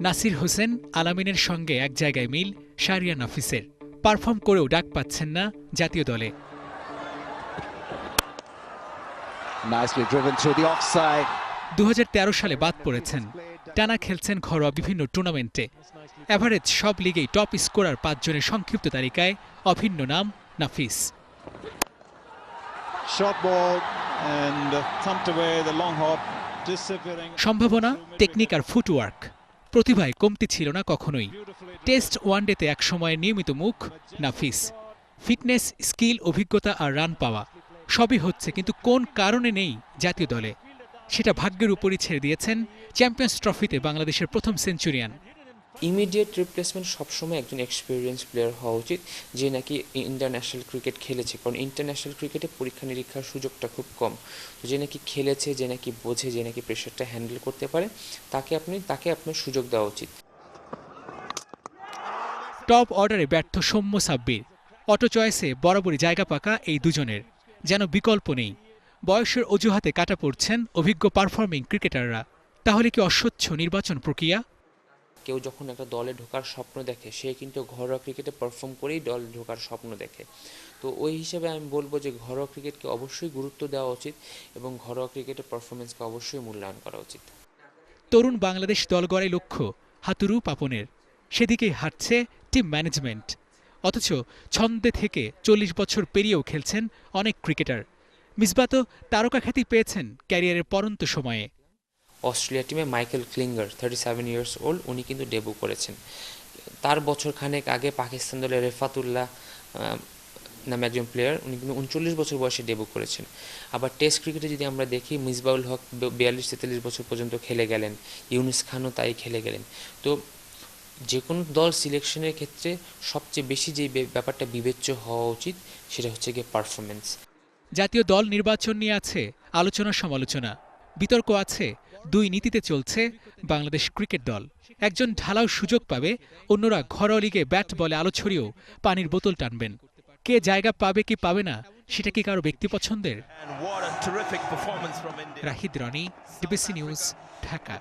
নাসির হোসেন আলামিনের সঙ্গে এক জায়গায় মিল শারিয়া নাফিসের। পারফর্ম করেও ডাক পাচ্ছেন না জাতীয় দলে. দু সালে বাদ পড়েছেন। টানা খেলছেন ঘরোয়া বিভিন্ন টুর্নামেন্টে। এভারেজ সব লিগেই টপ স্কোরার পাঁচজনের সংক্ষিপ্ত তালিকায় অভিন্ন নাম নাফিস. সম্ভাবনা টেকনিক আর ফুটওয়ার্ক প্রতিভায় কমতি ছিল না কখনোই। টেস্ট ওয়ানডেতে একসময়ের নিয়মিত মুখ, নাফিস, ফিটনেস, স্কিল, অভিজ্ঞতা আর রান পাওয়া সবই হচ্ছে কিন্তু কোন কারণে নেই জাতীয় দলে। সেটা ভাগ্যের উপরই ছেড়ে দিয়েছেন চ্যাম্পিয়ন্স ট্রফিতে বাংলাদেশের প্রথম সেঞ্চুরিয়ান। ইমিডিয়েট রিপ্লেসমেন্ট সবসময় একজন এক্সপিরিয়েন্স প্লেয়ার হওয়া উচিত, যে নাকি ইন্টারন্যাশনাল ক্রিকেট খেলেছে। কারণ ইন্টারন্যাশনাল ক্রিকেটে পরীক্ষা নিরীক্ষার সুযোগটা খুব কম। তো যে নাকি খেলেছে, যে নাকি বোঝে, যে নাকি প্রেশারটা হ্যান্ডেল করতে পারে, তাকে আপনি, তাকে আপনার সুযোগ দেওয়া উচিত। টপ অর্ডারে ব্যর্থ সৌম্য সাব্বির। অটো চয়েসে বরাবরই জায়গা পাকা এই দুজনের। যেন বিকল্প নেই। বয়সের অজুহাতে কাটা পড়ছেন অভিজ্ঞ পারফর্মিং ক্রিকেটাররা তাহলে কি অস্বচ্ছ নির্বাচন প্রক্রিয়া? কেউ যখন একটা দলে ঢোকার স্বপ্ন দেখে, সে কিন্তু ঘরোয়া ক্রিকেটে পারফর্ম করেই দল ঢোকার স্বপ্ন দেখে। তো ওই হিসেবে আমি বলব যে ঘরোয়া ক্রিকেটকে অবশ্যই গুরুত্ব দেওয়া উচিত এবং ঘরোয়া ক্রিকেটের পারফরমেন্সকে অবশ্যই মূল্যায়ন করা উচিত। তরুণ বাংলাদেশ দল গড়াই লক্ষ্য, হাতুরু পাপনের। সেদিকেই হাঁটছে টিম ম্যানেজমেন্ট অথচ ছন্দে থেকে চল্লিশ বছর পেরিয়েও খেলছেন অনেক ক্রিকেটার মিসবাত তারকা খ্যাতি পেয়েছেন ক্যারিয়ারের পরন্ত সময়ে। অস্ট্রেলিয়া টিমে Michael Klinger thirty seven years old উনি কিন্তু ডেবু করেছেন। তার বছর খানেক আগে পাকিস্তান দলের রেফাতুল্লাহ নামে একজন প্লেয়ার উনি কিন্তু উনচল্লিশ বছর বয়সে ডেবু করেছেন। আবার টেস্ট ক্রিকেটে যদি আমরা দেখি মিসবাউল হক বিয়াল্লিশ, তেতাল্লিশ বছর পর্যন্ত খেলে গেলেন, ইউনুস খানও তাই খেলে গেলেন। তো যে কোনো দল সিলেকশনের ক্ষেত্রে সবচেয়ে বেশি যে ব্যাপারটা বিবেচ্য হওয়া উচিত, সেটা হচ্ছে গিয়ে পারফরমেন্স জাতীয় দল নির্বাচন নিয়ে আছে আলোচনা সমালোচনা বিতর্ক আছে দুই নীতিতে চলছে বাংলাদেশ ক্রিকেট দল। একজন ঢালাও সুযোগ পাবে অন্যরা ঘরোয়া লিগে ব্যাট বলে আলো ছড়িয়েও পানির বোতল টানবেন। কে জায়গা পাবে কি পাবে না সেটা কি কারও ব্যক্তি পছন্দের? Rahid Roni DBC news Dhaka.